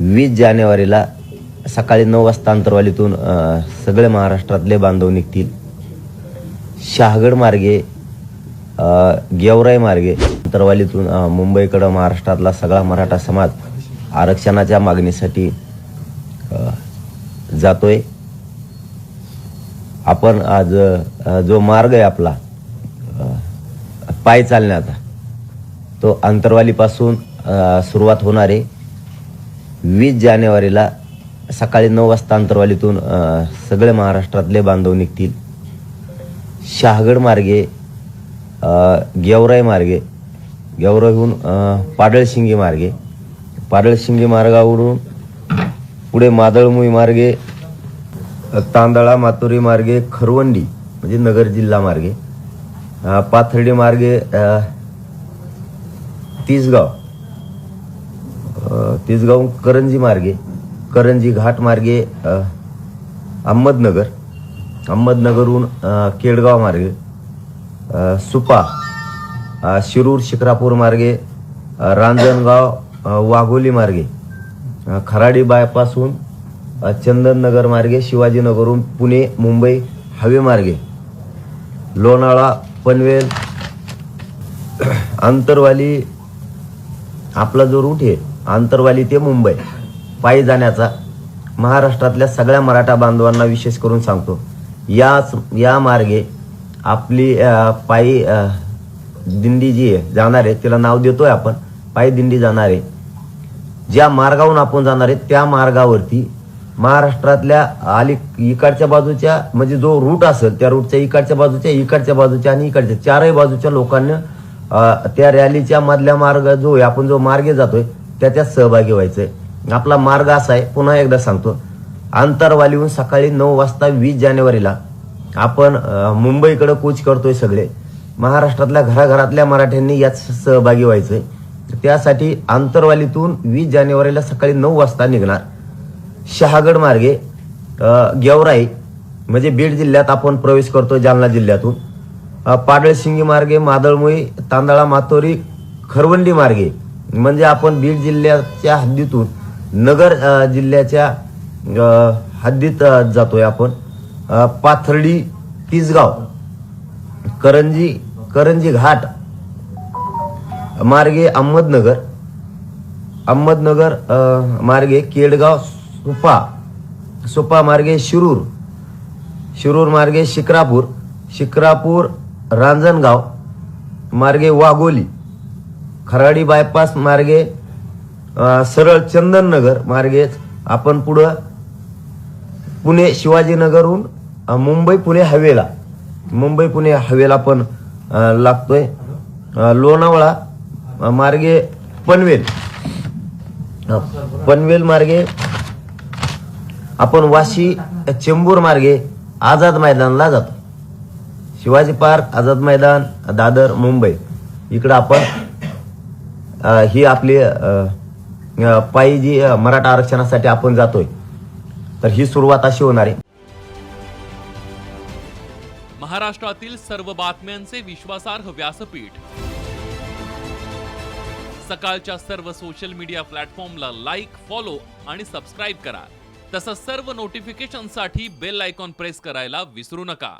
वीस जानेवारीला सकाळी नऊ वाजता अंतरवालीतून सगळे महाराष्ट्रातले बांधव निघतील. शहागड मार्गे गेवराई मार्गे अंतरवालीतून मुंबईकडं महाराष्ट्रातला सगळा मराठा समाज आरक्षणाच्या मागणीसाठी जातोय. आपण आज जो मार्ग आहे आपला पाय चालण्याचा तो अंतरवालीपासून सुरुवात होणार आहे. वीस जानेवारीला सकाळी नऊ वाजता अंतरवालीतून सगळे महाराष्ट्रातले बांधव निघतील. शहागड मार्गे गेवराई मार्गे गेवराईहून पाडळशिंगी मार्गे पाडळशिंगी मार्गावरून पुढे मादळमुई मार्गे तांदळा मातुरी मार्गे खरवंडी म्हणजे नगर जिल्हा मार्गे पाथर्डी मार्गे अ, तिसगाव अ, तिसगाव करंजी मार्गे करंजी घाट मार्गे अहमदनगर अहमदनगरहून केडगाव मार्गे सुपा शिरूर शिक्रापूर मार्गे रांजणगाव वाघोली मार्गे खराडी बायपासून चंदननगर मार्गे शिवाजीनगरहून पुणे मुंबई हवे मार्गे लोणावळा पनवेल आंतरवाली आपला जो रूट आहे आंतरवाली ते मुंबई. पायी जाण्याचा महाराष्ट्रातल्या सगळ्या मराठा बांधवांना विशेष करून सांगतो. याच या मार्गे आपली पायी दिंडी जी आहे जाणार आहे तिला नाव देतोय आपण पायी दिंडी जाणार आहे. ज्या मार्गावरून आपण जाणार आहे त्या मार्गावरती महाराष्ट्रातल्या आली इकडच्या बाजूच्या म्हणजे जो रूट असेल त्या रूटच्या इकडच्या बाजूच्या इकडच्या बाजूच्या आणि इकडच्या चारही बाजूच्या लोकांना त्या रॅलीच्या मधल्या मार्ग जो आहे आपण जो मार्गे जातोय त्याच्यात सहभागी व्हायचंय आपला मार्ग असा आहे पुन्हा एकदा सांगतो. आंतरवालीहून सकाळी नऊ वाजता वीस जानेवारीला आपण मुंबईकडे कूच करतोय सगळे. महाराष्ट्रातल्या घराघरातल्या मराठ्यांनी यात सहभागी व्हायचंय त्यासाठी आंतरवालीतून वीस जानेवारीला सकाळी नऊ वाजता निघणार. शहागड मार्गे गेवराई म्हणजे बीड जिल्ह्यात आपण प्रवेश करतो जालना जिल्ह्यातून. पाडळशिंगी मार्गे मादळमुई तांदळा मातोरी खरवंडी मार्गे. म्हणजे आपण बीड जिल्ह्याच्या हद्दीतून नगर जिल्ह्याच्या हद्दीत जातोय आपण. पाथर्डी तिसगाव करंजी करंजी घाट मार्गे अहमदनगर अहमदनगर मार्गे केडगाव सुपा सुपा मार्गे शिरूर शिरूर मार्गे शिक्रापूर शिक्रापूर रांजणगाव मार्गे वाघोली खराडी बायपास मार्गे सरळ चंदननगर मार्गे आपण पुढं पुणे शिवाजीनगरहून मुंबई पुणे हवेला. मुंबई पुणे हवेला पण लागतोय. लोणावळा मार्गे पनवेल. पनवेल मार्गे आपण वाशी चेंबूर मार्गे आझाद मैदानला जातो. शिवाजी पार्क आझाद मैदान दादर मुंबई. इकडं आपण ही आपली पायी जी मराठा आरक्षणासाठी आपण जातोय तर ही सुरुवात अशी होणार आहे. महाराष्ट्रातील सर्व बातम्यांचे विश्वासार्ह व्यासपीठ. सकाळच्या सर्व सोशल मीडिया प्लॅटफॉर्मला लाईक फॉलो आणि सबस्क्राईब करा. तसंच सर्व नोटिफिकेशनसाठी बेल आयकॉन प्रेस करायला विसरू नका.